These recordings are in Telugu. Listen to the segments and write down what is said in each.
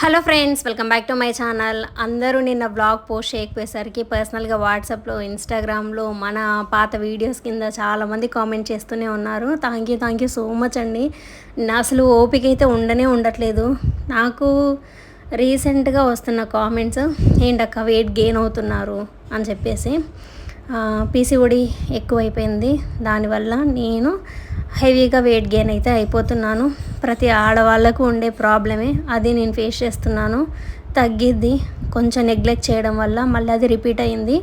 Hello friends welcome back to my channel. అందరూ నిన్న బ్లాగ్ పోస్ట్ చేయకపోయేసరికి పర్సనల్గా వాట్సాప్లో ఇన్స్టాగ్రామ్లో మన పాత వీడియోస్ కింద చాలామంది కామెంట్ చేస్తూనే ఉన్నారు. Thank you thank you so much అండి. నా అసలు ఓపిక అయితే ఉండనే ఉండట్లేదు. నాకు రీసెంట్గా వస్తున్న కామెంట్స్ ఏంటక్క వెయిట్ గెయిన్ అవుతున్నారు? అని చెప్పేసి పీసీఓడి ఎక్కువైపోయింది. దానివల్ల నేను హెవీగా వెయిట్ గెయిన్ అయితే అయిపోతున్నాను. ప్రతి ఆడవాళ్ళకు ఉండే ప్రాబ్లమే. అది నేను ఫేస్ చేస్తున్నాను. తగ్గిద్ది. కొంచెం నెగ్లెక్ట్ చేయడం వల్ల మళ్ళీ అది రిపీట్ అయింది.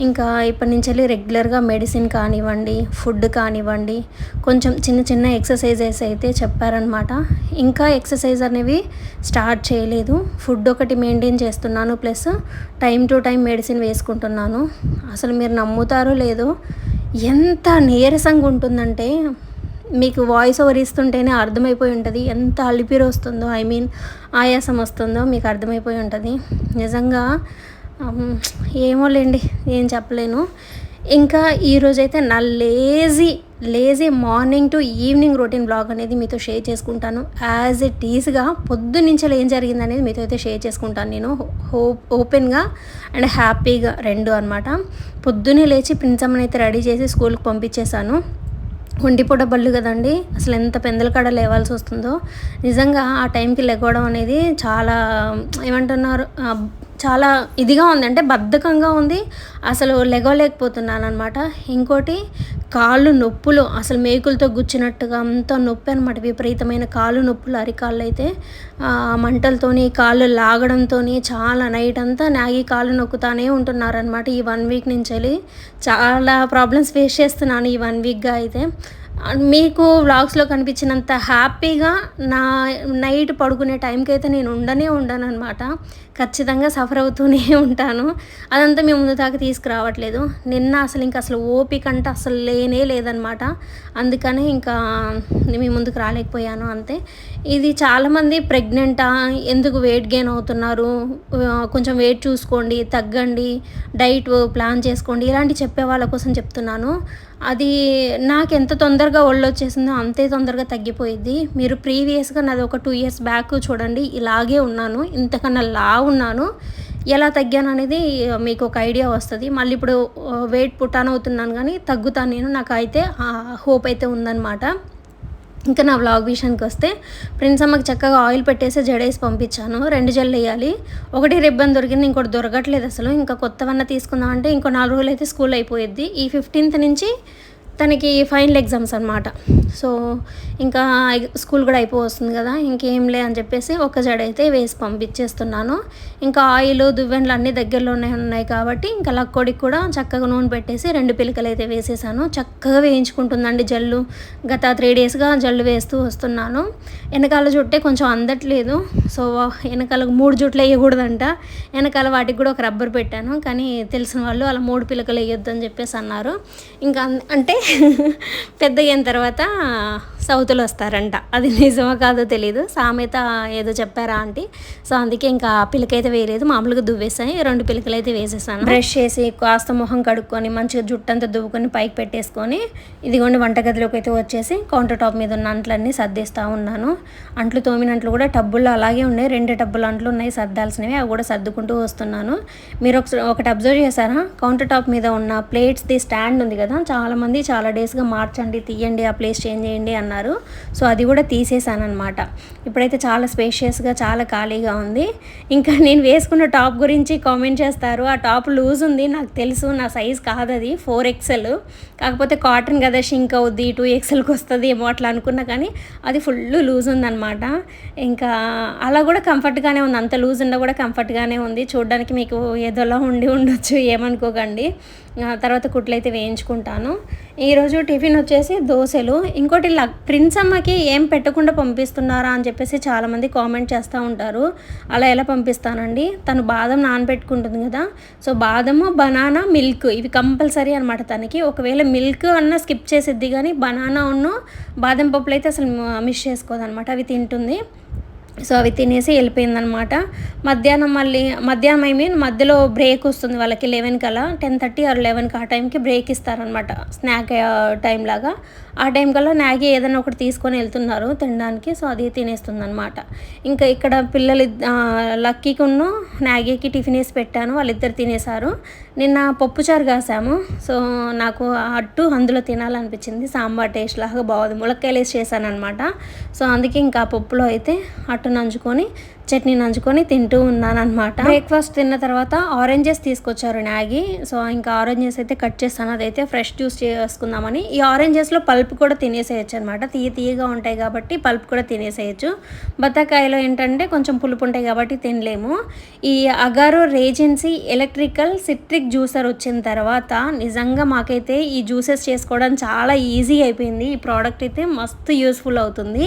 ఇంకా ఇప్పటి నుంచి వెళ్ళి రెగ్యులర్గా మెడిసిన్ కానివ్వండి ఫుడ్ కానివ్వండి కొంచెం చిన్న చిన్న ఎక్సర్సైజెస్ అయితే చెప్పారనమాట ఇంకా ఎక్సర్సైజ్ అనేవి స్టార్ట్ చేయలేదు. ఫుడ్ ఒకటి మెయింటైన్ చేస్తున్నాను. Plus time to time medicine వేసుకుంటున్నాను. అసలు మీరు నమ్ముతారో లేదో ఎంత నీరసంగా ఉంటుందంటే మీకు వాయిస్ ఓవర్ ఇస్తుంటేనే అర్థమైపోయి ఉంటుంది. ఎంత అలిపిరి వస్తుందో ఐ మీన్ ఆయాసం వస్తుందో మీకు అర్థమైపోయి ఉంటుంది. నిజంగా ఏమో ఏమోలేండి ఏం చెప్పలేను. ఇంకా ఈరోజైతే నా lazy lazy morning to evening routine blog అనేది మీతో షేర్ చేసుకుంటాను. యాజ్ ఇట్ ఈస్గా పొద్దు నుంచి ఏం జరిగింది అనేది మీతో అయితే షేర్ చేసుకుంటాను నేను. హో ఓపెన్గా అండ్ హ్యాపీగా రెండు అనమాట పొద్దున్నే లేచి ప్రిన్సమ్మని అయితే రెడీ చేసి స్కూల్కి పంపించేశాను. ఒంటిపూట బళ్ళు కదండి. అసలు ఎంత పెందల కాడ లేవాల్సి వస్తుందో. నిజంగా ఆ టైంకి లెగవడం అనేది చాలా ఏమంటున్నారు చాలా ఇదిగా ఉంది. అంటే బద్ధకంగా ఉంది. అసలు లెగవలేకపోతున్నాను అనమాట ఇంకోటి కాళ్ళు నొప్పులు. అసలు మేకులతో గుచ్చినట్టుగా అంత నొప్పి అనమాట విపరీతమైన కాళ్ళు నొప్పులు అరికాళ్ళు అయితే మంటలతోని కాళ్ళు లాగడంతోని చాలా నైట్ అంతా నాగి కాళ్ళు నొక్కుతానే ఉంటున్నారనమాట ఈ వన్ వీక్ నుంచి వెళ్ళి చాలా ప్రాబ్లమ్స్ ఫేస్ చేస్తున్నాను ఈ వన్ వీక్గా అయితే. మీకు వ్లాగ్స్లో కనిపించినంత హ్యాపీగా నా నైట్ పడుకునే టైంకి అయితే నేను ఉండనే ఉండను అనమాట ఖచ్చితంగా సఫర్ అవుతూనే ఉంటాను. అదంతా మీ ముందు దాకా తీసుకురావట్లేదు. నిన్న అసలు ఇంకా అసలు ఓపిక అంటే అసలు లేనే లేదనమాట. అందుకనే ఇంకా మీ ముందుకు రాలేకపోయాను అంతే. ఇది చాలామంది ప్రెగ్నెంటా? ఎందుకు వెయిట్ గెయిన్ అవుతున్నారు? కొంచెం వెయిట్ చూసుకోండి తగ్గండి డైట్ ప్లాన్ చేసుకోండి ఇలాంటి చెప్పే వాళ్ళ కోసం చెప్తున్నాను. అది నాకు ఎంత తొందరగా ఒళ్ళు వచ్చేసిందో అంతే తొందరగా తగ్గిపోయింది మీరు ప్రీవియస్గా నాది ఒక టూ ఇయర్స్ బ్యాక్ చూడండి ఇలాగే ఉన్నాను. ఇంతకన్నా లావు ఉన్నాను. ఎలా తగ్గాను అనేది మీకు ఒక ఐడియా వస్తుంది. మళ్ళీ ఇప్పుడు వెయిట్ పుట్టాను అవుతున్నాను కానీ తగ్గుతాను నేను. నాకు అయితే హోప్ అయితే ఉందన్నమాట. ఇంకా నా వ్లాగ్ విషయానికి వస్తే ప్రిన్స్ అమ్మకి చక్కగా ఆయిల్ పెట్టేసి జడేసి పంపించాను. రెండు జల్లు వేయాలి. ఒకటి రిబ్బన్ దొరికింది ఇంకోటి దొరకట్లేదు అసలు. ఇంకా కొత్తవన్న తీసుకుందాం అంటే ఇంకో నాలుగు రోజులు అయితే స్కూల్ అయిపోయిద్ది. ఈ ఫిఫ్టీన్త్ నుంచి తనకి ఫైనల్ ఎగ్జామ్స్ అనమాట సో ఇంకా స్కూల్ కూడా అయిపోవస్తుంది కదా ఇంకేం లే అని చెప్పేసి ఒక జడ అయితే వేసి పంపించేస్తున్నాను. ఇంకా ఆయిల్ దువ్వెనలు అన్నీ దగ్గరలోనే ఉన్నాయి కాబట్టి ఇంకా లక్కోడికి కూడా చక్కగా నూనె పెట్టేసి రెండు పిలకలు అయితే వేసేసాను. చక్కగా వేయించుకుంటుందండి జల్లు. గత త్రీ డేస్గా జల్లు వేస్తూ వస్తున్నాను. వెనకాల జుట్టే కొంచెం అందట్లేదు. సో వెనకాల మూడు జుట్లు వేయకూడదంట. వెనకాల వాటికి కూడా ఒక రబ్బర్ పెట్టాను. కానీ తెలిసిన వాళ్ళు అలా మూడు పిలకలు వేయొద్దు అని చెప్పేసి అన్నారు. ఇంకా అన్- అంటే పెద్ద అయిన తర్వాత సౌతులు వస్తారంట. అది నిజమో కాదో తెలియదు సామెత ఏదో చెప్పారా ఆంటీ? సో అందుకే ఇంకా పిలకైతే వేయలేదు. మామూలుగా దువ్వేసాయి రెండు పిలకలు అయితే వేసేసాను. బ్రష్ చేసి కాస్త మొహం కడుక్కొని మంచిగా జుట్టంతా దువ్వుకొని పైకి పెట్టేసుకొని ఇదిగోండి వంటగదిలోకి అయితే వచ్చేసి కౌంటర్ టాప్ మీద ఉన్న అంట్లన్నీ సర్దేస్తూ ఉన్నాను. అంట్లు తోమిన అంట్లు కూడా టబ్బుల్లో అలాగే ఉన్నాయి. రెండు టబ్బులు అంట్లు ఉన్నాయి. సర్దాల్సినవి. అవి కూడా సర్దుకుంటూ వస్తున్నాను. మీరు ఒకసారి ఒకటి అబ్జర్వ్ చేశారా? కౌంటర్ టాప్ మీద ఉన్న ప్లేట్స్ది స్టాండ్ ఉంది కదా. చాలామంది చాలా డేస్గా మార్చండి తీయండి ఆ ప్లేస్ చేంజ్ చేయండి అన్నారు. సో అది కూడా తీసేసాను అనమాట ఇప్పుడైతే చాలా స్పేషియస్గా చాలా ఖాళీగా ఉంది. ఇంకా నేను వేసుకున్న టాప్ గురించి కామెంట్ చేస్తారు. ఆ టాప్ లూజ్ ఉంది నాకు తెలుసు నా సైజ్ కాదు అది ఫోర్ ఎక్సెల్. కాకపోతే కాటన్ కదా షింక్ అవుద్ది టూ ఎక్సెల్కి వస్తుంది ఏమో అట్లా అనుకున్నా కానీ అది ఫుల్ లూజ్ ఉందన్నమాట. ఇంకా అలా కూడా కంఫర్ట్గానే ఉంది. అంత లూజ్ ఉన్నా కూడా కంఫర్ట్గానే ఉంది. చూడడానికి మీకు ఏదోలా ఉండి ఉండొచ్చు ఏమనుకోకండి. తర్వాత కుట్లు అయితే వేయించుకుంటాను. ఈరోజు టిఫిన్ వచ్చేసి దోశలు. ఇంకోటి లక్ ప్రిన్స్ అమ్మకి ఏం పెట్టకుండా పంపిస్తున్నారా అని చెప్పేసి చాలామంది కామెంట్ చేస్తూ ఉంటారు. అలా ఎలా పంపిస్తానండి? తను బాదం నానబెట్టుకుంటుంది కదా. సో బాదము బనానా మిల్క్ ఇవి కంపల్సరీ అనమాట తనకి. ఒకవేళ మిల్క్ అన్న స్కిప్ చేసిద్ది కానీ బనానా ఉన్న బాదం పప్పులు అయితే అసలు మిస్ చేసుకోదనమాట అవి తింటుంది. సో అవి తినేసి వెళ్ళిపోయిందనమాట. మధ్యాహ్నం మళ్ళీ మధ్యాహ్నం ఐ మీన్ మధ్యలో బ్రేక్ వస్తుంది వాళ్ళకి లెవెన్ కల్లా టెన్ థర్టీ ఆర్ లెవెన్కి ఆ టైంకి బ్రేక్ ఇస్తారనమాట. స్నాక్ టైం uh, లాగా. ఆ టైం కల్లా మ్యాగీ ఏదైనా ఒకటి తీసుకొని వెళ్తున్నారు తినడానికి సో అది తినేస్తుంది అనమాట ఇంకా ఇక్కడ పిల్లలు లక్కీకున్న నాగీకి టిఫిన్ వేసి పెట్టాను వాళ్ళిద్దరు తినేశారు. నిన్న పప్పుచారు కాసాము సో నాకు అట్టు అందులో తినాలనిపించింది సాంబార్ టేస్ట్ లాగా బాగుంది. ములక్కాయలు వేసి చేశాను అనమాట సో అందుకే ఇంకా పప్పులో అయితే అట్టు నంచుకొని చట్నీ నంచుకొని తింటూ ఉన్నాను అనమాట బ్రేక్ఫాస్ట్ తిన్న తర్వాత ఆరెంజెస్ తీసుకొచ్చారు నాగి సో ఇంకా ఆరెంజెస్ అయితే కట్ చేస్తాను. అదైతే ఫ్రెష్ జ్యూస్ చేసుకుందామని. ఈ ఆరెంజెస్లో పల్ప్ కూడా తినేసేయచ్చు అనమాట తీయ తీయగా ఉంటాయి కాబట్టి పల్ప్ కూడా తినేసేయచ్చు. బత్తాకాయలో ఏంటంటే కొంచెం పులుపు ఉంటాయి కాబట్టి తినలేము. ఈ Agaro Regency electrical citrus juicer వచ్చిన తర్వాత నిజంగా మాకైతే ఈ జ్యూసెస్ చేసుకోవడం చాలా ఈజీ అయిపోయింది. ఈ ప్రోడక్ట్ అయితే మస్తు యూస్ఫుల్ అవుతుంది.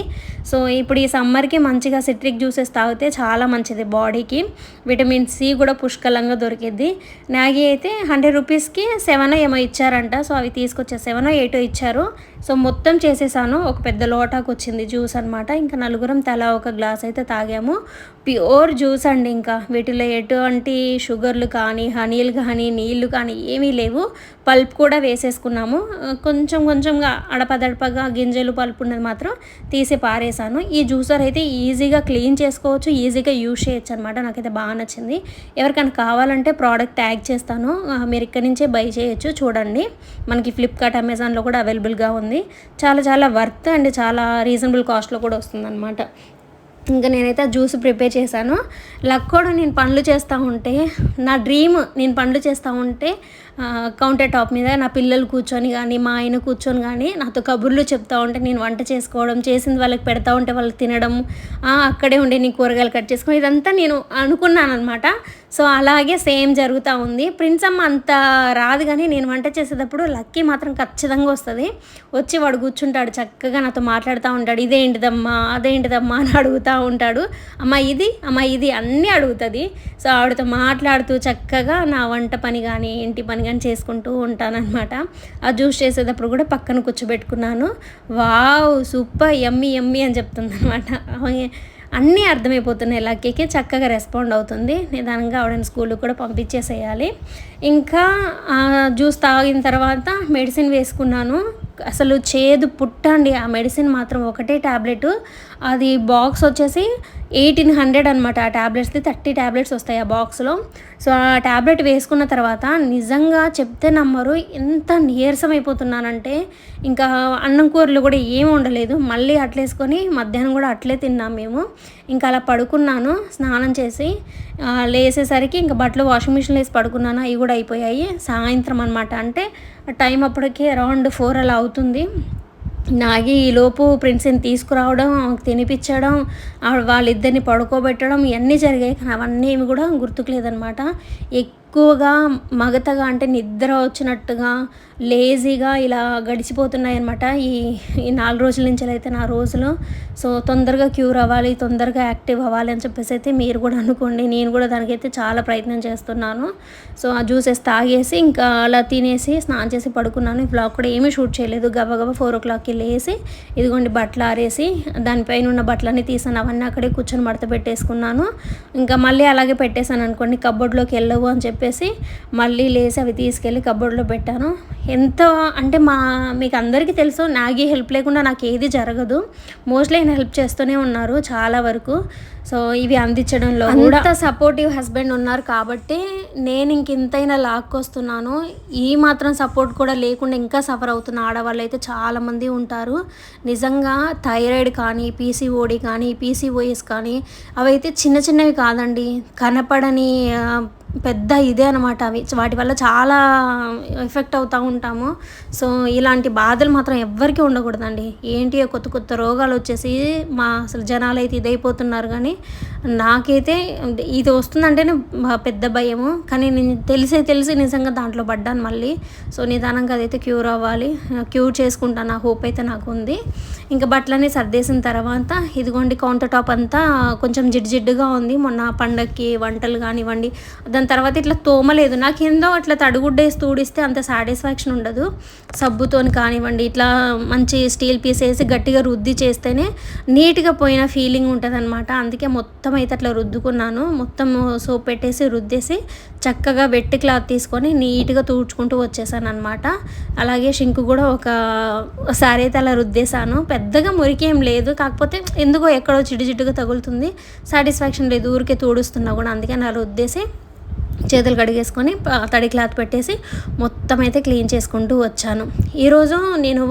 సో ఇప్పుడు ఈ సమ్మర్కి మంచిగా సిట్రిక్ జ్యూసెస్ తాగితే చాలా మంచిది బాడీకి. విటమిన్ సి కూడా పుష్కలంగా దొరికిద్ది. మ్యాగీ అయితే హండ్రెడ్ రూపీస్కి సెవెన్ ఏమో ఇచ్చారంట. సో అవి తీసుకొచ్చా సెవెన్ ఎయిట్ ఇచ్చారు. సో మొత్తం చేసేసాను. ఒక పెద్ద లోటాకు వచ్చింది జ్యూస్ అనమాట ఇంకా నలుగురం తలా ఒక గ్లాస్ అయితే తాగాము. ప్యూర్ జ్యూస్ అండి ఇంకా. వీటిలో ఎటువంటి షుగర్లు కానీ హనీలు కానీ నీళ్ళు కానీ ఏమీ లేవు. పల్ప్ కూడా వేసేసుకున్నాము. కొంచెం కొంచెంగా అడపదడపగా గింజలు పల్పు ఉన్నది మాత్రం తీసి పారేసాను. ఈ జ్యూసర్ అయితే ఈజీగా క్లీన్ చేసుకోవచ్చు ఈజీగా యూజ్ చేయొచ్చు అనమాట నాకైతే బాగా నచ్చింది. ఎవరికైనా కావాలంటే ప్రోడక్ట్ ట్యాగ్ చేస్తాను. మీరు ఇక్కడి నుంచే బై చేయొచ్చు చూడండి. మనకి ఫ్లిప్కార్ట్ అమెజాన్లో కూడా అవైలబుల్గా ఉంది. చాలా చాలా వర్త్ అండ్ చాలా రీజనబుల్ కాస్ట్లో కూడా వస్తుంది అనమాట ఇంకా నేనైతే జ్యూస్ ప్రిపేర్ చేశాను. లక్కోడు నేను పనులు చేస్తూ ఉంటే నా డ్రీమ్ నేను పనులు చేస్తూ ఉంటే కౌంటర్ టాప్ మీద నా పిల్లలు కూర్చొని కానీ మా ఆయన కూర్చొని కానీ నాతో కబుర్లు చెప్తా ఉంటే నేను వంట చేసుకోవడం చేసింది వాళ్ళకి పెడతా ఉంటే వాళ్ళకి తినడం అక్కడే ఉండి నీ కూరగాయలు కట్ చేసుకోవడం ఇదంతా నేను అనుకున్నాను అనమాట సో అలాగే సేమ్ జరుగుతూ ఉంది. ప్రిన్స్ అమ్మ అంత రాదు కానీ నేను వంట చేసేటప్పుడు లక్కీ మాత్రం ఖచ్చితంగా వస్తుంది. వచ్చి వాడు కూర్చుంటాడు చక్కగా నాతో మాట్లాడుతూ ఉంటాడు. ఇదేంటిదమ్మా అదేంటిదమ్మా అని అడుగుతూ ఉంటాడు. అమ్మ ఇది అమ్మ ఇది అన్నీ అడుగుతుంది. సో ఆవిడతో మాట్లాడుతూ చక్కగా నా వంట పని కానీ ఇంటి పని కానీ చేసుకుంటూ ఉంటానన్నమాట. ఆ జ్యూస్ చేసేటప్పుడు కూడా పక్కన కూర్చోబెట్టుకున్నాను. వావ్ సూపర్ ఎమ్మి ఎమ్మి అని చెప్తుంది అనమాట అన్నీ అర్థమైపోతున్నాయి. లక్కీకి చక్కగా రెస్పాండ్ అవుతుంది. నిదానంగా ఆవిడని స్కూల్కి కూడా పంపించేసేయాలి. ఇంకా జ్యూస్ తాగిన తర్వాత మెడిసిన్ వేసుకున్నాను. అసలు చేదు పుట్టండి. ఆ మెడిసిన్ మాత్రం ఒకటే ట్యాబ్లెట్ అది బాక్స్ వచ్చేసి ఎయిటీన్ హండ్రెడ్ అనమాట ఆ ట్యాబ్లెట్స్ది థర్టీ ట్యాబ్లెట్స్ వస్తాయి ఆ బాక్స్లో. సో ఆ ట్యాబ్లెట్ వేసుకున్న తర్వాత నిజంగా చెప్తే నమ్మరు. ఎంత నీరసం అయిపోతున్నానంటే ఇంకా అన్నం కూరలు కూడా ఏమి ఉండలేదు మళ్ళీ అట్లేసుకొని మధ్యాహ్నం కూడా అట్లే తిన్నాం మేము. ఇంకా అలా పడుకున్నాను స్నానం చేసి లేసేసరికి ఇంకా బట్టలు వాషింగ్ మిషన్ వేసి పడుకున్నాను. అవి కూడా అయిపోయాయి. సాయంత్రం అనమాట అంటే టైం అప్పటికే అరౌండ్ ఫోర్ అలా అవుతుంది. నాగి ఈలోపు ప్రిన్స్ని తీసుకురావడం తినిపించడం వాళ్ళిద్దరిని పడుకోబెట్టడం ఇవన్నీ జరిగాయి. కానీ అవన్నీ కూడా గుర్తుకు లేదనమాట ఎక్కువగా మగతగా అంటే నిద్ర వచ్చినట్టుగా లేజీగా ఇలా గడిచిపోతున్నాయి అనమాట ఈ ఈ నాలుగు రోజుల నుంచి అయితే నా రోజులు. సో తొందరగా క్యూర్ అవ్వాలి తొందరగా యాక్టివ్ అవ్వాలి అని చెప్పేసి అయితే మీరు కూడా అనుకోండి. నేను కూడా దానికైతే చాలా ప్రయత్నం చేస్తున్నాను. సో ఆ జ్యూసెస్ తాగేసి ఇంకా అలా తినేసి స్నానం చేసి పడుకున్నాను. ఈ బ్లాగ్ కూడా ఏమీ షూట్ చేయలేదు. గబగబా ఫోర్ ఓ క్లాక్కి లేసి ఇదిగోండి బట్టలు ఆరేసి దానిపైన ఉన్న బట్టలన్నీ తీసాను. అవన్నీ అక్కడే కూర్చొని మడత పెట్టేసుకున్నాను. ఇంకా మళ్ళీ అలాగే పెట్టేశాను అనుకోండి. కబోర్డ్లోకి వెళ్ళవు అని చెప్పి చెప్పేసి మళ్ళీ లేసి అవి తీసుకెళ్ళి కబోర్డ్లో పెట్టాను. ఎంత అంటే మా మీకు అందరికీ తెలుసు నాగి హెల్ప్ లేకుండా నాకు ఏది జరగదు. మోస్ట్లీ ఆయన హెల్ప్ చేస్తూనే ఉన్నారు చాలా వరకు. సో ఇవి అందించడంలో అంత సపోర్టివ్ హస్బెండ్ ఉన్నారు కాబట్టి నేను ఇంక ఇంతైనా లాక్కొస్తున్నాను. ఈ మాత్రం సపోర్ట్ కూడా లేకుండా ఇంకా సఫర్ అవుతున్న ఆడవాళ్ళు అయితే చాలామంది ఉంటారు. నిజంగా థైరాయిడ్ కానీ పీసీఓడి కానీ పీసీఓఎస్ కానీ అవైతే చిన్న చిన్నవి కాదండి. కనపడని పెద్ద ఇదే అనమాట అవి. వాటి వల్ల చాలా ఎఫెక్ట్ అవుతూ ఉంటాము. సో ఇలాంటి బాధలు మాత్రం ఎవ్వరికీ ఉండకూడదండి. ఏంటి కొత్త కొత్త రోగాలు వచ్చేసి మా అసలు జనాలు అయితే ఇదైపోతున్నారు కానీ నాకైతే ఇది వస్తుందంటేనే పెద్ద భయము. కానీ నేను తెలిసే తెలిసి నిజంగా దాంట్లో పడ్డాను మళ్ళీ. సో నిదానంగా అదైతే క్యూర్ అవ్వాలి. క్యూర్ చేసుకుంటాను ఆ హోప్ అయితే నాకు ఉంది. ఇంకా బట్టలన్నీ సర్దేసిన తర్వాత ఇదిగోండి కౌంటర్ టాప్ అంతా కొంచెం జిడ్జిడ్డుగా ఉంది. మొన్న పండక్కి వంటలు కానివ్వండి దాని తర్వాత ఇట్లా తోమలేదు. నాకు ఏందో అట్లా తడుగుడ్డేసి తూడిస్తే అంత సాటిస్ఫాక్షన్ ఉండదు. సబ్బుతోని కానివ్వండి ఇట్లా మంచి స్టీల్ పీస్ వేసి గట్టిగా రుద్ది చేస్తేనే నీట్గా పోయిన ఫీలింగ్ ఉంటుంది అనమాట అందుకే మొత్తం అయితే అట్లా రుద్దుకున్నాను. మొత్తం సోప్ పెట్టేసి రుద్దేసి చక్కగా వెట్టి క్లాత్ తీసుకొని నీట్గా తుడుచుకుంటూ వచ్చేసాను అనమాట అలాగే షింకు కూడా ఒక సారీ అయితే అలా రుద్దేశాను. పెద్దగా మురికేం లేదు. కాకపోతే ఎందుకో ఎక్కడో జిడ్డు జిడ్డుగా తగులుతుంది. సాటిస్ఫాక్షన్ లేదు. ఊరికే తూడుస్తున్నా కూడా అందుకని అలా రుద్దేసి చేతులు కడిగేసుకొని తడి క్లాత్ పెట్టేసి మొత్తం అయితే క్లీన్ చేసుకుంటూ వచ్చాను. ఈరోజు నేను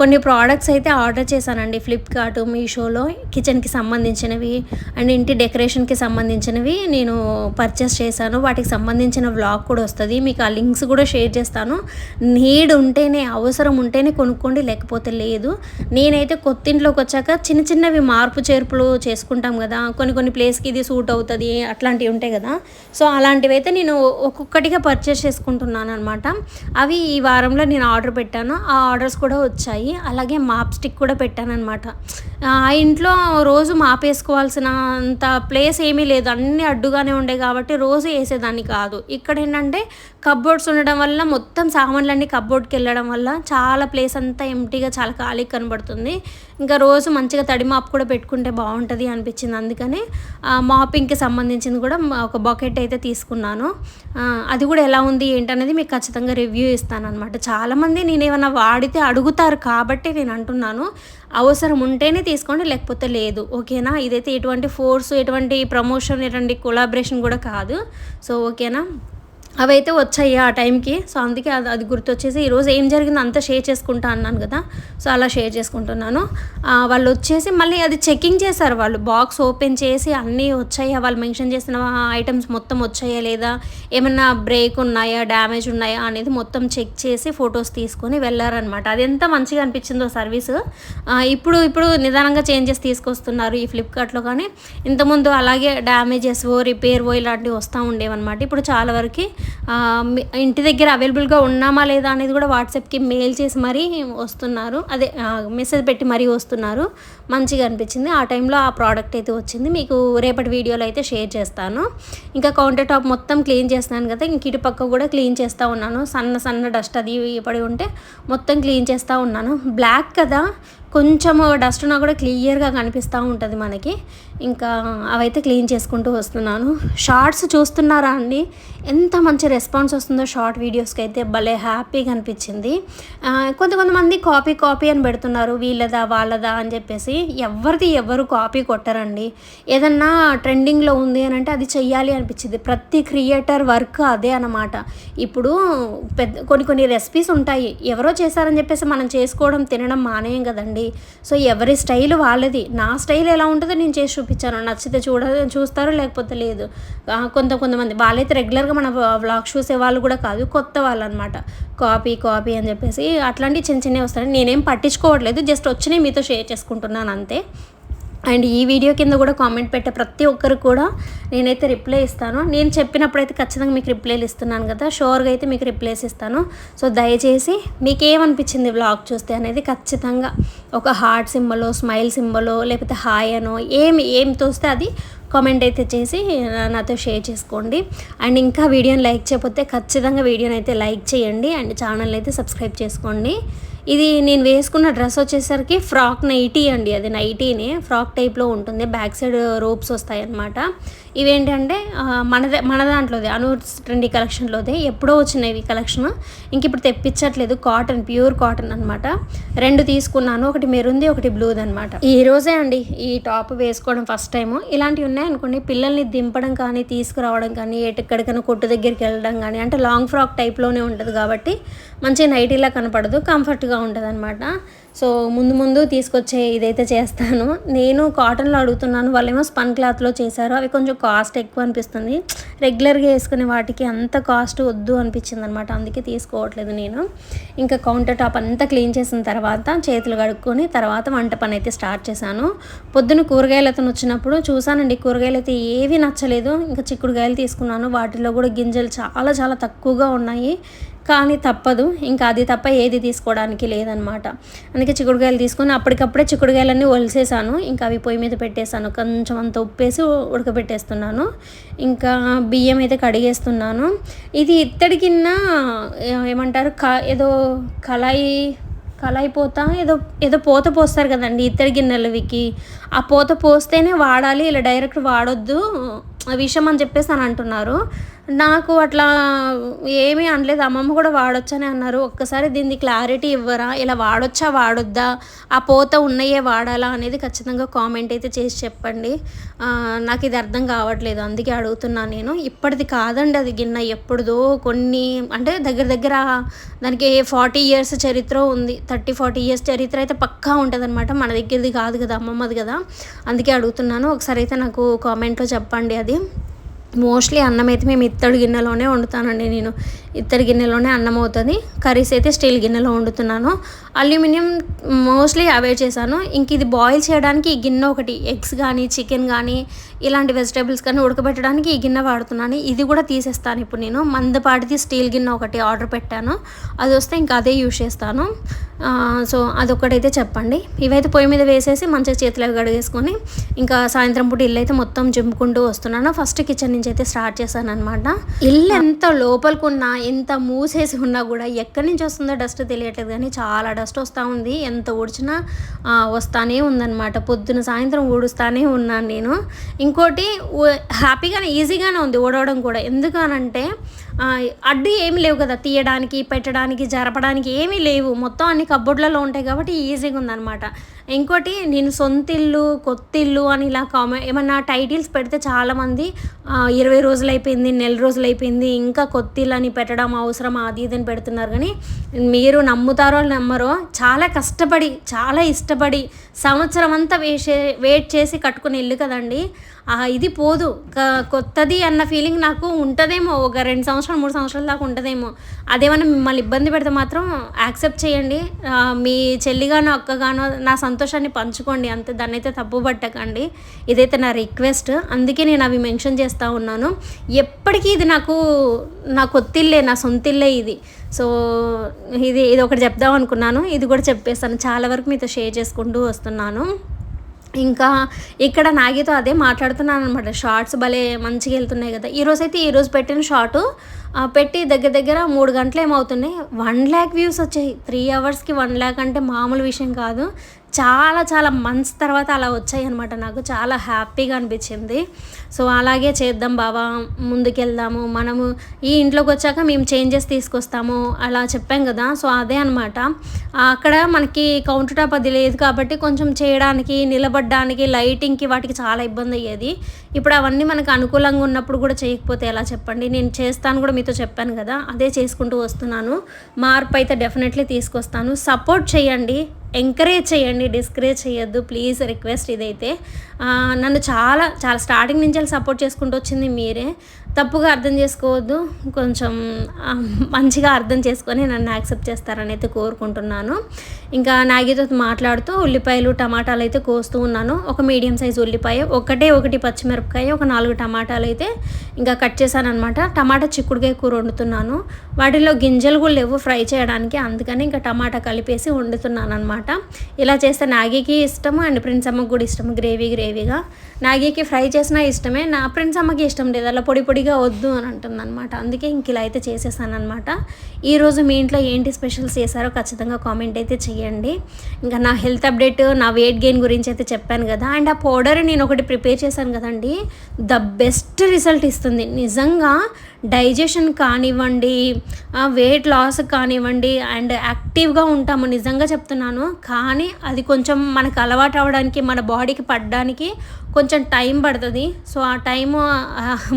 కొన్ని ప్రోడక్ట్స్ అయితే ఆర్డర్ చేశానండి. ఫ్లిప్కార్ట్ మీషోలో కిచెన్కి సంబంధించినవి అండ్ ఇంటి డెకరేషన్కి సంబంధించినవి నేను పర్చేస్ చేశాను. వాటికి సంబంధించిన వ్లాగ్ కూడా వస్తుంది. మీకు ఆ లింక్స్ కూడా షేర్ చేస్తాను. నీడ్ ఉంటేనే అవసరం ఉంటేనే కొనుక్కోండి లేకపోతే లేదు. నేనైతే కొత్త ఇంట్లోకి వచ్చాక చిన్న చిన్నవి మార్పు చేర్పులు చేసుకుంటాం కదా. కొన్ని కొన్ని ప్లేస్కి ఇది సూట్ అవుతుంది అట్లాంటివి ఉంటాయి కదా. సో అలాంటివి అయితే నేను ఒక్కొక్కటిగా పర్చేస్ చేసుకుంటున్నాను అనమాట అవి ఈ వారంలో నేను ఆర్డర్ పెట్టాను. ఆ ఆర్డర్స్ కూడా వచ్చాయి. అలాగే మాప్ స్టిక్ కూడా పెట్టాను అనమాట ఆ ఇంట్లో రోజు మాప్ వేసుకోవాల్సిన అంత ప్లేస్ ఏమీ లేదు. అన్నీ అడ్డుగానే ఉండే కాబట్టి రోజు వేసేదాన్ని కాదు. ఇక్కడ ఏంటంటే కబ్బోర్డ్స్ ఉండడం వల్ల మొత్తం సామాన్లన్నీ కబ్బోర్డ్కి వెళ్ళడం వల్ల చాలా ప్లేస్ అంతా ఎంటీగా చాలా ఖాళీ కనబడుతుంది. ఇంకా రోజు మంచిగా తడి మాప్ కూడా పెట్టుకుంటే బాగుంటుంది అనిపించింది. అందుకని మాపింగ్కి సంబంధించింది కూడా ఒక బకెట్ అయితే తీసుకున్నాను. అది కూడా ఎలా ఉంది ఏంటనేది మీకు ఖచ్చితంగా రివ్యూ ఇస్తాను అనమాట చాలామంది నేను ఏమైనా వాడితే అడుగుతారు కాబట్టి నేను అంటున్నాను. అవసరం ఉంటేనే తీసుకోండి లేకపోతే లేదు. ఓకేనా? ఇదైతే ఎటువంటి ఫోర్స్ ఎటువంటి ప్రమోషన్ ఎటువంటి కొలాబరేషన్ కూడా కాదు. సో ఓకేనా? అవైతే వచ్చాయి ఆ టైంకి. సో అందుకే అది అది గుర్తొచ్చేసి ఈరోజు ఏం జరిగిందో అంతా షేర్ చేసుకుంటా అన్నాను కదా. సో అలా షేర్ చేసుకుంటున్నాను. వాళ్ళు వచ్చేసి మళ్ళీ అది చెకింగ్ చేశారు వాళ్ళు. బాక్స్ ఓపెన్ చేసి అన్నీ వచ్చాయా? వాళ్ళు మెన్షన్ చేసిన ఐటమ్స్ మొత్తం వచ్చాయా లేదా? ఏమన్నా బ్రేక్ ఉన్నాయా? డ్యామేజ్ ఉన్నాయా? అనేది మొత్తం చెక్ చేసి ఫొటోస్ తీసుకొని వెళ్ళారనమాట అది ఎంత మంచిగా అనిపించిందో సర్వీస్. ఇప్పుడు ఇప్పుడు నిదానంగా చేంజెస్ తీసుకొస్తున్నారు ఈ ఫ్లిప్కార్ట్లో కానీ. ఇంతకుముందు అలాగే డ్యామేజెస్ ఓ రిపేర్ ఓ ఇలాంటివి వస్తూ ఉండేవన్నమాట. ఇప్పుడు చాలా వరకు ఇంటి దగ్గర అవైలబుల్గా ఉన్నామా లేదా అనేది కూడా వాట్సాప్కి మెయిల్ చేసి మరీ వస్తున్నారు. అదే మెసేజ్ పెట్టి మరీ వస్తున్నారు. మంచిగా అనిపించింది. ఆ టైంలో ఆ ప్రోడక్ట్ అయితే వచ్చింది. మీకు రేపటి వీడియోలో అయితే షేర్ చేస్తాను. ఇంకా కౌంటర్ టాప్ మొత్తం క్లీన్ చేస్తున్నాను కదా ఇంక ఇటు పక్క కూడా క్లీన్ చేస్తూ ఉన్నాను. సన్న సన్న డస్ట్ అది పడి ఉంటే మొత్తం క్లీన్ చేస్తూ ఉన్నాను. బ్లాక్ కదా కొంచెం డస్ట్ ఉన్నా కూడా క్లియర్గా కనిపిస్తూ ఉంటుంది మనకి. ఇంకా అవైతే క్లీన్ చేసుకుంటూ వస్తున్నాను. షార్ట్స్ చూస్తున్నారా అండి? ఎంత మంచి రెస్పాన్స్ వస్తుందో షార్ట్ వీడియోస్కి అయితే భలే హ్యాపీగా అనిపించింది. కొంత కొంతమంది కాపీ కాపీ అని పెడుతున్నారు. వీళ్ళదా వాళ్ళదా అని చెప్పేసి ఎవరిది ఎవరు కాపీ కొట్టరండి. ఏదన్నా ట్రెండింగ్లో ఉంది అని అంటే అది చెయ్యాలి అనిపించింది. ప్రతి క్రియేటర్ వర్క్ అదే అనమాట ఇప్పుడు పెద్ద కొన్ని కొన్ని రెసిపీస్ ఉంటాయి. ఎవరో చేశారని చెప్పేసి మనం చేసుకోవడం తినడం మానేయం కదండి. సో ఎవరి స్టైల్ వాళ్ళది. నా స్టైల్ ఎలా ఉంటుందో నేను చేసి చూపించాను. నచ్చితే చూడ చూస్తారు లేకపోతే లేదు. కొంత కొంతమంది వాళ్ళైతే రెగ్యులర్గా మన వ్లాగ్ చూసే వాళ్ళు కూడా కాదు కొత్త వాళ్ళు అనమాట కాపీ కాపీ అని చెప్పేసి అట్లాంటివి చిన్న చిన్నవి వస్తాయి. నేనేం పట్టించుకోవట్లేదు. జస్ట్ వచ్చినాయి మీతో షేర్ చేసుకుంటున్నాను అంతే. అండ్ ఈ వీడియో కింద కూడా కామెంట్ పెట్టే ప్రతి ఒక్కరు కూడా నేనైతే రిప్లై ఇస్తాను. నేను చెప్పినప్పుడైతే ఖచ్చితంగా మీకు రిప్లైలు ఇస్తున్నాను కదా. షోర్గా అయితే మీకు రిప్లైస్ ఇస్తాను. సో దయచేసి మీకు ఏమనిపించింది బ్లాగ్ చూస్తే అనేది ఖచ్చితంగా ఒక హార్ట్ సింబలో స్మైల్ సింబలో లేకపోతే హాయ్ అనో ఏమి ఏం తోస్తే అది కామెంట్ అయితే చేసి నాతో షేర్ చేసుకోండి. అండ్ ఇంకా వీడియోని లైక్ చేయకపోతే ఖచ్చితంగా వీడియోని అయితే లైక్ చేయండి. అండ్ ఛానల్ అయితే సబ్స్క్రైబ్ చేసుకోండి. ఇది నేను వేసుకున్న డ్రెస్ వచ్చేసరికి ఫ్రాక్ నైటీ అండి అది నైటీనే. ఫ్రాక్ టైప్లో ఉంటుంది. బ్యాక్ సైడ్ రోప్స్ వస్తాయన్నమాట. ఇవేంటంటే మన మన దాంట్లోదే అను ట్రెండీ కలెక్షన్లోదే ఎప్పుడో వచ్చినవి కలెక్షన్. ఇంక ఇప్పుడు తెప్పించట్లేదు కాటన్ ప్యూర్ కాటన్ అనమాట రెండు తీసుకున్నాను ఒకటి మెరుంది ఒకటి బ్లూది అనమాట ఈ రోజే అండి ఈ టాప్ వేసుకోవడం ఫస్ట్ టైము. ఇలాంటివి ఉన్నాయనుకోండి పిల్లల్ని దింపడం కానీ తీసుకురావడం కానీ ఎక్కడికైనా కొట్టు దగ్గరికి వెళ్ళడం కానీ అంటే లాంగ్ ఫ్రాక్ టైప్లోనే ఉంటుంది కాబట్టి మంచి నైటీలా కనపడదు కంఫర్ట్గా ఉంటుంది అనమాట సో ముందు ముందు తీసుకొచ్చే ఇదైతే చేస్తాను. నేను కాటన్లో అడుగుతున్నాను. వాళ్ళేమో స్పన్ క్లాత్లో చేశారు. అవి కొంచెం కాస్ట్ ఎక్కువ అనిపిస్తుంది. రెగ్యులర్గా వేసుకునే వాటికి అంత కాస్ట్ వద్దు అనిపించింది అనమాట అందుకే తీసుకోవట్లేదు నేను. ఇంకా కౌంటర్ టాప్ అంతా క్లీన్ చేసిన తర్వాత చేతులు కడుక్కొని తర్వాత వంట పని అయితే స్టార్ట్ చేశాను. పొద్దున కూరగాయలతో వచ్చినప్పుడు చూసానండి కూరగాయలు అయితే ఏవి నచ్చలేదు. ఇంకా చిక్కుడుగాయలు తీసుకున్నాను. వాటిలో కూడా గింజలు చాలా చాలా తక్కువగా ఉన్నాయి. కానీ తప్పదు. ఇంకా అది తప్ప ఏది తీసుకోవడానికి లేదనమాట అందుకే చిక్కుడుకాయలు తీసుకొని అప్పటికప్పుడే చిక్కుడుకాయలన్నీ ఒలిసేసాను. ఇంకా అవి పొయ్యి మీద పెట్టేశాను కొంచెం అంత ఉప్పేసి ఉడకబెట్టేస్తున్నాను. ఇంకా బియ్యం అయితే కడిగేస్తున్నాను. ఇది ఇత్తడికిన్న ఏమంటారు క ఏదో కళాయి కలైపోత పోత ఏదో ఏదో పోత పోస్తారు కదండి ఇత్తడి గిన్నెలవికి. ఆ పోత పోస్తేనే వాడాలి. ఇలా డైరెక్ట్ వాడొద్దు. విషం అని చెప్పేసి అని అంటున్నారు. నాకు అట్లా ఏమీ అనలేదు. అమ్మమ్మ కూడా వాడొచ్చని అన్నారు. ఒక్కసారి దీన్ని క్లారిటీ ఇవ్వరా? ఇలా వాడొచ్చా వాడొద్దా? ఆ పోత ఉన్నాయే వాడాలా అనేది ఖచ్చితంగా కామెంట్ అయితే చేసి చెప్పండి. నాకు ఇది అర్థం కావట్లేదు. అందుకే అడుగుతున్నాను నేను. ఇప్పటిది కాదండి అది గిన్నె. ఎప్పుడుదో కొన్ని అంటే దగ్గర దగ్గర దానికి ఫార్టీ ఇయర్స్ చరిత్ర ఉంది. థర్టీ ఫార్టీ ఇయర్స్ చరిత్ర అయితే పక్కా ఉంటుంది అనమాట మన దగ్గరది కాదు కదా అమ్మమ్మది కదా. అందుకే అడుగుతున్నాను. ఒకసారి అయితే నాకు కామెంట్లో చెప్పండి అది. మోస్ట్లీ అన్నం అయితే మేము ఇత్తడి గిన్నెలోనే వండుతానండి నేను. ఇత్తడి గిన్నెలోనే అన్నం అవుతుంది. కర్రీస్ అయితే స్టీల్ గిన్నెలో వండుతున్నాను. అల్యూమినియం మోస్ట్లీ అవాయిడ్ చేశాను. ఇంక ఇది బాయిల్ చేయడానికి ఈ గిన్నె ఒకటి ఎగ్స్ కానీ చికెన్ కానీ ఇలాంటి వెజిటేబుల్స్ కానీ ఉడకబెట్టడానికి ఈ గిన్నె వాడుతున్నాను. ఇది కూడా తీసేస్తాను ఇప్పుడు నేను. మందపాటిది స్టీల్ గిన్నె ఒకటి ఆర్డర్ పెట్టాను. అది వస్తే ఇంకా అదే యూజ్ చేస్తాను. సో అదొకటైతే చెప్పండి. ఇవైతే పొయ్యి మీద వేసేసి మంచిగా చేతిలో కడిగేసుకొని ఇంకా సాయంత్రం పూట ఇల్లు అయితే మొత్తం జింపుకుంటూ వస్తున్నాను. ఫస్ట్ కిచెన్ నుంచి అయితే స్టార్ట్ చేశాను అనమాట ఇల్లు ఎంత లోపలికున్నా ఎంత మూసేసి ఉన్నా కూడా ఎక్కడి నుంచి వస్తుందో డస్ట్ తెలియట్లేదు కానీ చాలా డస్ట్ వస్తూ ఉంది. ఎంత ఊడ్చినా వస్తానే ఉందన్నమాట. పొద్దున సాయంత్రం ఊడుస్తానే ఉన్నాను నేను. ఇంకోటి హ్యాపీగానే ఈజీగానే ఉంది ఊడవడం కూడా. ఎందుకనంటే అడ్డు ఏమి లేవు కదా తీయడానికి పెట్టడానికి జరపడానికి ఏమీ లేవు. మొత్తం అన్ని కబ్బోర్డ్లలో ఉంటాయి కాబట్టి ఈజీగా ఉందన్నమాట. ఇంకోటి నేను సొంతిల్లు కొత్తిల్లు అని ఇలా కామెంట్ ఏమన్నా టైటిల్స్ పెడితే చాలామంది ఇరవై రోజులు అయిపోయింది నెల రోజులు అయిపోయింది ఇంకా కొత్తిల్లు అని పెట్టడం అవసరం అది ఇది అని పెడుతున్నారు. కానీ మీరు నమ్ముతారో నమ్మరో చాలా కష్టపడి చాలా ఇష్టపడి సంవత్సరం అంతా వేసే వెయిట్ చేసి కట్టుకుని ఇల్లు కదండి. ఇది పోదు. కొత్తది అన్న ఫీలింగ్ నాకు ఉంటుందేమో. ఒక రెండు సంవత్సరాలు మూడు సంవత్సరాల దాకా ఉంటుందేమో. అదేమన్నా మిమ్మల్ని ఇబ్బంది పెడితే మాత్రం యాక్సెప్ట్ చేయండి. మీ చెల్లిగానో అక్కగానో నా సంతోషాన్ని పంచుకోండి. అంతే దాన్ని అయితే తప్పు పట్టకండి. ఇదైతే నా రిక్వెస్ట్ అందుకే నేను అవి మెన్షన్ చేస్తూ ఉన్నాను. ఎప్పటికీ ఇది నాకు నా కొత్తిల్లే నా సొంతిల్లే ఇది. సో ఇది ఇది ఒకటి చెప్దాం అనుకున్నాను. ఇది కూడా చెప్పేస్తాను. చాలా వరకు మీతో షేర్ చేసుకుంటూ వస్తున్నాను. ఇంకా ఇక్కడ నాగితో అదే మాట్లాడుతున్నాను అనమాట షార్ట్స్ భలే మంచిగా వెళ్తున్నాయి కదా. ఈరోజు అయితే ఈరోజు పెట్టిన షార్టు పెట్టి దగ్గర దగ్గర మూడు గంటలు ఏమవుతున్నాయి వన్ ల్యాక్ వ్యూస్ వచ్చాయి. త్రీ అవర్స్కి వన్ ల్యాక్ అంటే మామూలు విషయం కాదు. చాలా చాలా మంత్స్ తర్వాత అలా వచ్చాయి అనమాట నాకు. చాలా హ్యాపీగా అనిపించింది. సో అలాగే చేద్దాం బాబా ముందుకెళ్దాము మనము ఈ ఇంట్లోకి వచ్చాక మేము చేంజెస్ తీసుకొస్తాము అలా చెప్పాం కదా. సో అదే అనమాట అక్కడ మనకి కౌంటర్ టాప్ అది లేదు కాబట్టి కొంచెం చేయడానికి నిలబడడానికి లైటింగ్కి వాటికి చాలా ఇబ్బంది అయ్యేది. ఇప్పుడు అవన్నీ మనకు అనుకూలంగా ఉన్నప్పుడు కూడా చేయకపోతే ఎలా చెప్పండి? నేను చేస్తాను కూడా మీతో చెప్పాను కదా అదే చేసుకుంటూ వస్తున్నాను. మార్పు అయితే డెఫినెట్లీ తీసుకొస్తాను. సపోర్ట్ చేయండి ఎంకరేజ్ చేయండి డిస్కరేజ్ చేయొద్దు. ప్లీజ్ రిక్వెస్ట్ ఇదైతే. నన్ను చాలా చాలా స్టార్టింగ్ నుంచి సపోర్ట్ చేసుకుంటూ వచ్చింది మీరే. తప్పుగా అర్థం చేసుకోవద్దు. కొంచెం మంచిగా అర్థం చేసుకొని నన్ను యాక్సెప్ట్ చేస్తారని అయితే కోరుకుంటున్నాను. ఇంకా నాగితో మాట్లాడుతూ ఉల్లిపాయలు టమాటాలు అయితే కోస్తూ ఉన్నాను. ఒక మీడియం సైజ్ ఉల్లిపాయ ఒకటే ఒకటి పచ్చిమిరపకాయ ఒక నాలుగు టమాటాలు అయితే ఇంకా కట్ చేశాను అనమాట టమాటా చిక్కుడుకాయ కూర వండుతున్నాను. వాటిలో గింజలు కూడా లేవు ఫ్రై చేయడానికి అందుకని ఇంకా టమాటా కలిపేసి వండుతున్నాను అనమాట ఇలా చేస్తే నాగికి ఇష్టము అండ్ ప్రిన్స్ అమ్మకి కూడా ఇష్టము గ్రేవీ గ్రేవీగా. నాగికి ఫ్రై చేసినా ఇష్టమే నా ప్రిన్స్ అమ్మకి ఇష్టం లేదు. అలా పొడి పొడి విడిగా వద్దు అని అంటుందన్నమాట. అందుకే ఇంక ఇలా అయితే చేసేసానమాట ఈరోజు మీ ఇంట్లో ఏంటి స్పెషల్స్ చేశారో ఖచ్చితంగా కామెంట్ అయితే చేయండి. ఇంకా నా హెల్త్ అప్డేట్ నా వెయిట్ గెయిన్ గురించి అయితే చెప్పాను కదా. అండ్ ఆ పౌడర్ నేను ఒకటి ప్రిపేర్ చేశాను కదండి. ద బెస్ట్ రిజల్ట్ ఇస్తుంది. నిజంగా డైజెషన్ కానివ్వండి వెయిట్ లాస్ కానివ్వండి అండ్ యాక్టివ్గా ఉంటాము నిజంగా చెప్తున్నాను. కానీ అది కొంచెం మనకు అలవాటు అవ్వడానికి మన బాడీకి పడడానికి కొంచెం టైం పడుతుంది. సో ఆ టైము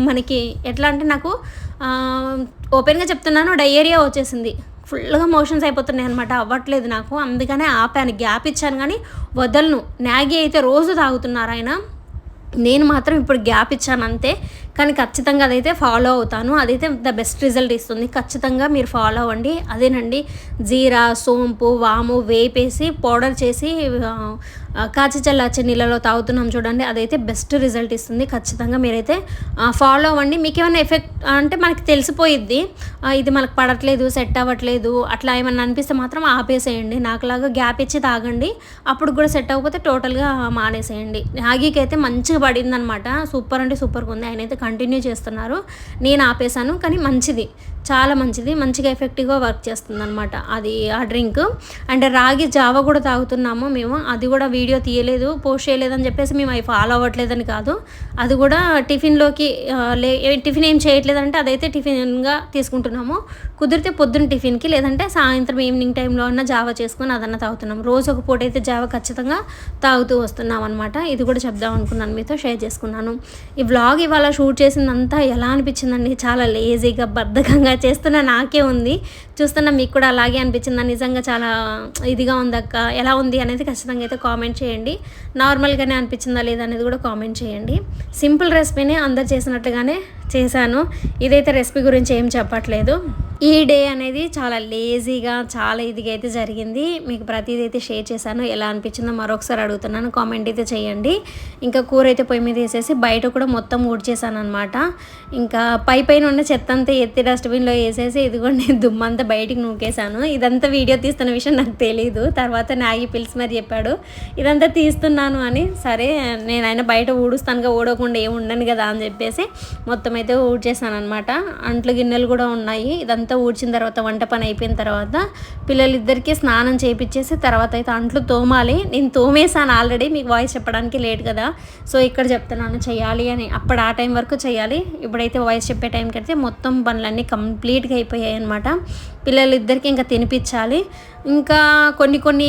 మనకి ఎట్లా అంటే నాకు ఓపెన్గా చెప్తున్నాను డయేరియా వచ్చేసింది. ఫుల్గా మోషన్స్ అయిపోతున్నాయి అనమాట అవ్వట్లేదు నాకు. అందుకనే ఆపాను గ్యాప్ ఇచ్చాను కానీ వదలను. నాగి అయితే రోజు తాగుతున్నారు ఆయన. నేను మాత్రం ఇప్పుడు గ్యాప్ ఇచ్చాను అంతే. కానీ ఖచ్చితంగా అదైతే ఫాలో అవుతాను. అదైతే ద బెస్ట్ రిజల్ట్ ఇస్తుంది. ఖచ్చితంగా మీరు ఫాలో అవ్వండి. అదేనండి. జీరా సోంపు వాము వేపేసి పౌడర్ చేసి కాచి చల్లార్చే నీళ్ళలో తాగుతున్నాం చూడండి. అదైతే బెస్ట్ రిజల్ట్ ఇస్తుంది. ఖచ్చితంగా మీరైతే ఫాలో అవ్వండి. మీకు ఏమైనా ఎఫెక్ట్ అంటే మనకి తెలిసిపోయిద్ది. ఇది మనకు పడట్లేదు సెట్ అవ్వట్లేదు అట్లా ఏమన్నా అనిపిస్తే మాత్రం ఆపేసేయండి. నాకులాగా గ్యాప్ ఇచ్చి తాగండి. అప్పుడు కూడా సెట్ అవ్వకపోతే టోటల్గా మానేసేయండి. రాగికి అయితే మంచిగా పడిందనమాట. సూపర్ అంటే సూపర్గా ఉంది. ఆయన అయితే కంటిన్యూ చేస్తున్నారు. నేను ఆపేశాను కానీ మంచిది. చాలా మంచిది. మంచిగా ఎఫెక్టివ్గా వర్క్ చేస్తుంది అనమాట అది ఆ డ్రింక్ అండ్ రాగి జావ కూడా తాగుతున్నాము మేము. అది కూడా వీడియో తీయలేదు పోస్ట్ చేయలేదని చెప్పేసి మేము అవి ఫాలో అవ్వట్లేదని కాదు. అది కూడా టిఫిన్లోకి లే టిఫిన్ ఏం చేయట్లేదంటే అదైతే టిఫిన్గా తీసుకుంటున్నాము. కుదిరితే పొద్దున్న టిఫిన్కి లేదంటే సాయంత్రం ఈవినింగ్ టైంలో అన్న జావ చేసుకొని అదన్నా తాగుతున్నాం రోజు ఒక పూట అయితే జావ ఖచ్చితంగా తాగుతూ వస్తున్నాం అనమాట ఇది కూడా చెప్దాం అనుకున్నాను మీతో షేర్ చేసుకున్నాను. ఈ వ్లాగ్ ఇవాళ షూట్ చేసిందంతా ఎలా అనిపించిందండి? చాలా లేజీగా బద్ధకంగా చేస్తున్న నాకే ఉంది. చూస్తున్న మీకు కూడా అలాగే అనిపించిందా? నిజంగా చాలా ఇదిగా ఉందక్క ఎలా ఉంది అనేది ఖచ్చితంగా అయితే కామెంట్ చేయండి. నార్మల్గానే అనిపించిందా లేదా అనేది కూడా కామెంట్ చేయండి. సింపుల్ రెసిపీని అందరు చేసినట్టుగానే చేశాను. ఇదైతే రెసిపీ గురించి ఏం చెప్పట్లేదు. ఈ డే అనేది చాలా లేజీగా చాలా ఇదిగా అయితే జరిగింది. మీకు ప్రతిదీ అయితే షేర్ చేశాను. ఎలా అనిపించిందో మరొకసారి అడుగుతున్నాను. కామెంట్ అయితే చేయండి. ఇంకా కూర అయితే పొయ్యి మీద వేసేసి బయట కూడా మొత్తం ఊడ్చేసాను అనమాట ఇంకా పై పైన ఉన్న చెత్త అంతా ఎత్తి డస్ట్బిన్లో వేసేసి ఇదిగోండి దుమ్మంతా బయటికి నూకేశాను. ఇదంతా వీడియో తీస్తున్న విషయం నాకు తెలియదు తర్వాత నాగి పిలిచి మరి చెప్పాడు. ఇదంతా తీస్తున్నాను అని. సరే నేనైనా బయట ఊడుస్తానుగా ఊడకుండా ఏమి ఉండను కదా అని చెప్పేసి మొత్తం అయితే ఊడ్చేసాను అనమాట అంట్లు గిన్నెలు కూడా ఉన్నాయి. ఇదంతా ఊడ్చిన తర్వాత వంట పని అయిపోయిన తర్వాత పిల్లలిద్దరికీ స్నానం చేయించేసి తర్వాత అయితే అంట్లు తోమాలి. నేను తోమేసాను ఆల్రెడీ మీకు వాయిస్ చెప్పడానికి లేట్ కదా. సో ఇక్కడ చెప్తున్నాను చేయాలి అని అప్పుడు ఆ టైం వరకు చేయాలి. ఇప్పుడైతే వాయిస్ చెప్పే టైంకి అయితే మొత్తం పనులన్నీ కంప్లీట్గా అయిపోయాయి అనమాట పిల్లలిద్దరికి ఇంకా తినిపించాలి. ఇంకా కొన్ని కొన్ని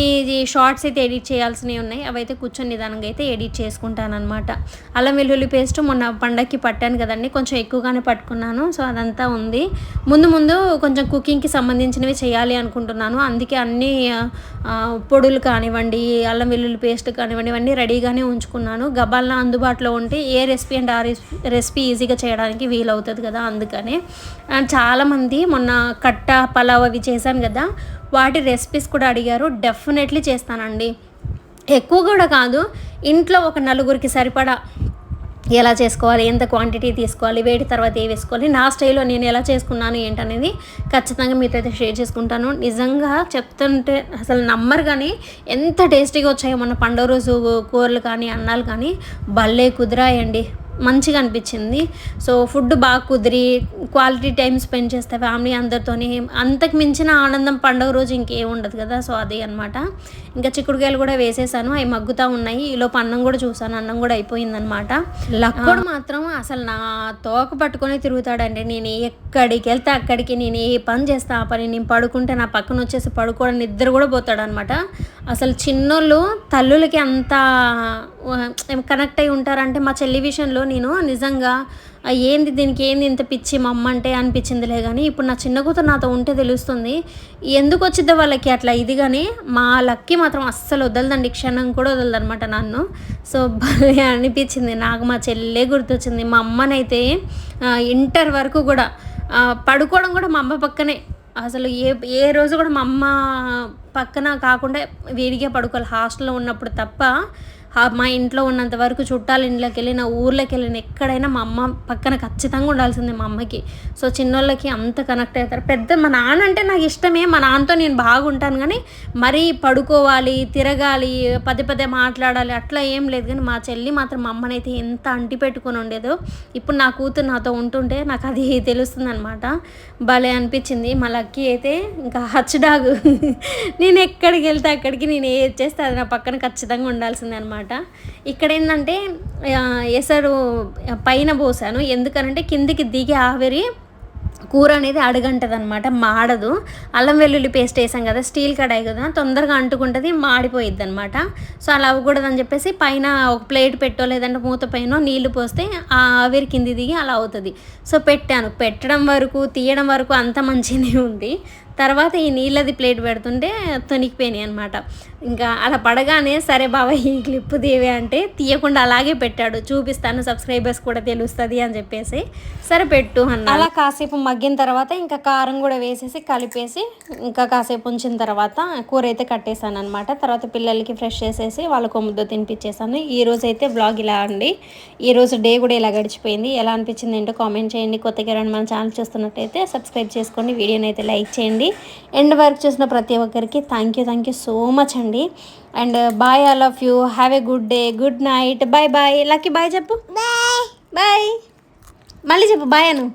షార్ట్స్ అయితే ఎడిట్ చేయాల్సినవి ఉన్నాయి. అవైతే కూర్చొని నిదానంగా అయితే ఎడిట్ చేసుకుంటాను అనమాట అల్లం వెల్లుల్లి పేస్ట్ మొన్న పండక్కి పట్టాను కదండి. కొంచెం ఎక్కువగానే పట్టుకున్నాను. సో అదంతా ఉంది. ముందు ముందు కొంచెం కుకింగ్కి సంబంధించినవి చేయాలి అనుకుంటున్నాను. అందుకే అన్ని పొడులు కానివ్వండి అల్లం వెల్లుల్లి పేస్ట్ కానివ్వండి ఇవన్నీ రెడీగానే ఉంచుకున్నాను. గబాల్న అందుబాటులో ఉంటే ఏ రెసిపీ అండ్ ఆ రెసిపీ ఈజీగా చేయడానికి వీలవుతుంది కదా అందుకనే. చాలామంది మొన్న కట్ట పలావ్ అవి చేశాను కదా వాటి రెసిపీస్ కూడా అడిగారు. డెఫినెట్లీ చేస్తానండి. ఎక్కువ కూడా కాదు ఇంట్లో ఒక నలుగురికి సరిపడా ఎలా చేసుకోవాలి ఎంత క్వాంటిటీ తీసుకోవాలి వేడి తర్వాత ఏ వేసుకోవాలి నా స్టైల్లో నేను ఎలా చేసుకున్నాను ఏంటనేది ఖచ్చితంగా మీతో అయితే షేర్ చేసుకుంటాను. నిజంగా చెప్తుంటే అసలు నమ్మరు కానీ ఎంత టేస్టీగా వచ్చాయో మన పండుగ రోజు కూరలు కానీ అన్నాలు కానీ భలే కుదిరాయండి. మంచిగా అనిపించింది. సో ఫుడ్ బాగా కుదిరి క్వాలిటీ టైం స్పెండ్ చేస్తే ఫ్యామిలీ అందరితోని అంతకు మించిన ఆనందం పండుగ రోజు ఇంకేం ఉండదు కదా సో అదే అనమాట ఇంకా చిక్కుడుకాయలు కూడా వేసేసాను అవి మగ్గుతూ ఉన్నాయి. ఈలోపు అన్నం కూడా చూసాను అన్నం కూడా అయిపోయిందనమాట లక్కుడు మాత్రం అసలు నా తోక పట్టుకొని తిరుగుతాడండి. నేను ఎక్కడికి వెళ్తే అక్కడికి నేను ఏ పని చేస్తా ఆ పని నేను పడుకుంటే నా పక్కన వచ్చేసి పడుకోవడం నిద్ర కూడా పోతాడనమాట అసలు చిన్నోళ్ళు తల్లులకి అంత కనెక్ట్ అయి ఉంటారంటే మా చెల్లి విషయంలో నేను నిజంగా ఏంది దీనికి ఏంది ఇంత పిచ్చి మా అమ్మ అంటే అనిపించిందిలే కానీ ఇప్పుడు నా చిన్న కూతురు నాతో ఉంటే తెలుస్తుంది. ఎందుకు వచ్చిద్దో వాళ్ళకి అట్లా ఇది కానీ మా లక్కి మాత్రం అస్సలు వదలదండి. క్షణం కూడా వదలదనమాట నన్ను. సో భలే అనిపించింది. నాకు మా చెల్లె గుర్తొచ్చింది. మా అమ్మనైతే ఇంటర్ వరకు కూడా పడుకోవడం కూడా మా అమ్మ పక్కనే. అసలు ఏ ఏ రోజు కూడా మా అమ్మ పక్కన కాకుండా వేడిగా పడుకోవాలి. హాస్టల్లో ఉన్నప్పుడు తప్ప మా ఇంట్లో ఉన్నంత వరకు చుట్టాల ఇంట్లోకి వెళ్ళిన ఊర్లోకి వెళ్ళిన ఎక్కడైనా మా అమ్మ పక్కన ఖచ్చితంగా ఉండాల్సిందే మా అమ్మకి. సో చిన్నోళ్ళకి అంత కనెక్ట్ అవుతారు. పెద్ద మా నాన్న అంటే నాకు ఇష్టమే. మా నాన్నతో నేను బాగుంటాను కానీ మరీ పడుకోవాలి తిరగాలి పదే పదే మాట్లాడాలి అట్లా ఏం లేదు. కానీ మా చెల్లి మాత్రం మా అమ్మనైతే ఎంత అంటి పెట్టుకొని ఉండేదో ఇప్పుడు నా కూతురు నాతో ఉంటుంటే నాకు అది తెలుస్తుంది అనమాట భలే అనిపించింది. మా లక్కీ అయితే ఇంకా హచ్ డాగ్. నేను ఎక్కడికి వెళ్తే అక్కడికి నేను ఏది చేస్తే అది నా పక్కన ఖచ్చితంగా ఉండాల్సిందే అనమాట ఇక్కడ ఏంటంటే ఎసరు పైన పోసాను. ఎందుకనంటే కిందికి దిగి ఆవిరి కూర అనేది అడుగంటది అనమాట మాడదు. అల్లం వెల్లుల్లి పేస్ట్ వేసాం కదా స్టీల్ కడాయి కదా తొందరగా అంటుకుంటుంది మాడిపోయిద్ది అనమాట సో అలా అవ్వకూడదని చెప్పేసి పైన ఒక ప్లేట్ పెట్టో లేదంటే మూత పైన నీళ్ళు పోస్తే ఆ ఆవిరి కింది దిగి అలా అవుతుంది. సో పెట్టాను. పెట్టడం వరకు తీయడం వరకు అంత మంచిగానే ఉంది. తర్వాత ఈ నీళ్ళది ప్లేట్ పెడుతుంటే తొనికిపోయినాయి అనమాట ఇంకా అలా పడగానే సరే బాబాయ్ ఈ క్లిప్ తీవే అంటే తీయకుండా అలాగే పెట్టాడు. చూపిస్తాను సబ్స్క్రైబర్స్ కూడా తెలుస్తుంది అని చెప్పేసి. సరే పెట్టు అన్న అలా కాసేపు మగ్గిన తర్వాత ఇంకా కారం కూడా వేసేసి కలిపేసి ఇంకా కాసేపు ఉంచిన తర్వాత కూర అయితే కట్టేశాను అనమాట తర్వాత పిల్లలకి ఫ్రెష్ చేసేసి వాళ్ళకు ముద్ద తినిపించేసాను ఈ రోజు అయితే బ్లాగ్ ఇలా అండి. ఈ రోజు డే కూడా ఇలా గడిచిపోయింది. ఎలా అనిపించింది ఏంటో కామెంట్ చేయండి. కొత్తగా రండి మన ఛానల్ చూస్తున్నట్టయితే సబ్స్క్రైబ్ చేసుకోండి. వీడియోని అయితే లైక్ చేయండి. ఎండ్ వర్క్ చూసిన ప్రతి ఒక్కరికి thank you thank you so much అండి. And bye all of you have a good day good night bye bye Lucky bye చెప్పు. బాయ్ మళ్ళీ చెప్పు. బాయ్ అను.